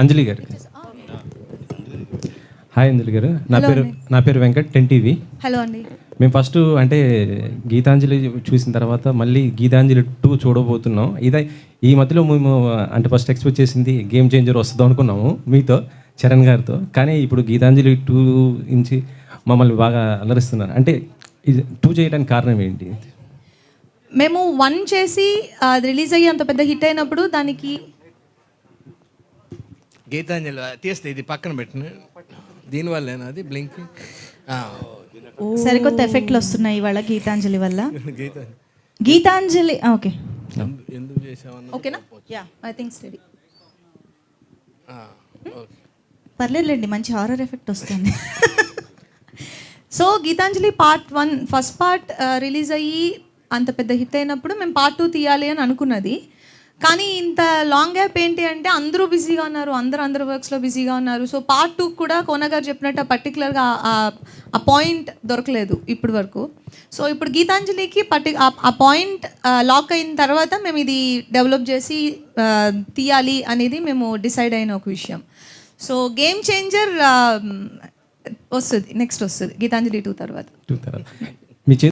అంజలి గారు. హాయ్ అంజలి గారు. నా పేరు నా పేరు వెంకట్ టెన్ టీవీ. హలో అండి. మేము ఫస్ట్ అంటే గీతాంజలి చూసిన తర్వాత మళ్ళీ గీతాంజలి టూ చూడబోతున్నాం. ఇదే ఈ మధ్యలో మేము అంటే ఫస్ట్ ఎక్స్పెక్ట్ చేసింది గేమ్ చేంజర్ వస్తుందో అనుకున్నాము మీతో చరణ్ గారితో. కానీ ఇప్పుడు గీతాంజలి టూ నుంచి మమ్మల్ని బాగా అలరిస్తున్నారు. అంటే ఇది టూ చేయడానికి కారణం ఏంటి? మేము వన్ చేసి రిలీజ్ అయ్యి అంత పెద్ద హిట్ అయినప్పుడు దానికి గీతాంజలి తీస్తే ఇది పక్కన పెట్టిన. దీనివల్లేనా అది? బ్లింక్ సరికొత్త ఎఫెక్ట్లు వస్తున్నాయి ఇవాళ గీతాంజలి వల్ల. గీతాంజలి. గీతాంజలి ఓకే. ఎందు- ఎందుకు చేసామన్నా ఓకేనా? Yeah I think study okay. పర్లేదులేండి మంచి హారర్ ఎఫెక్ట్ వస్తుంది. So Geethanjali part one first part release అయ్యి అంత పెద్ద హిట్ అయినప్పుడు మేము పార్ట్ టూ తీయాలి అని అనుకున్నది. కానీ ఇంత లాంగ్ గ్యాప్ ఏంటి అంటే అందరూ బిజీగా ఉన్నారు అందరూ అందరు వర్క్స్లో బిజీగా ఉన్నారు. సో పార్ట్ టూ కూడా కోన గారు చెప్పినట్టు పర్టికులర్గా ఆ పాయింట్ దొరకలేదు ఇప్పటి వరకు. సో ఇప్పుడు గీతాంజలికి పర్టి ఆ- పాయింట్ లాక్ అయిన తర్వాత మేము ఇది డెవలప్ చేసి తీయాలి అనేది మేము డిసైడ్ అయిన ఒక విషయం. సో గేమ్ చేంజర్ వస్తుంది నెక్స్ట్ వస్తుంది గీతాంజలి టూ తర్వాత. టూ తర్వాత.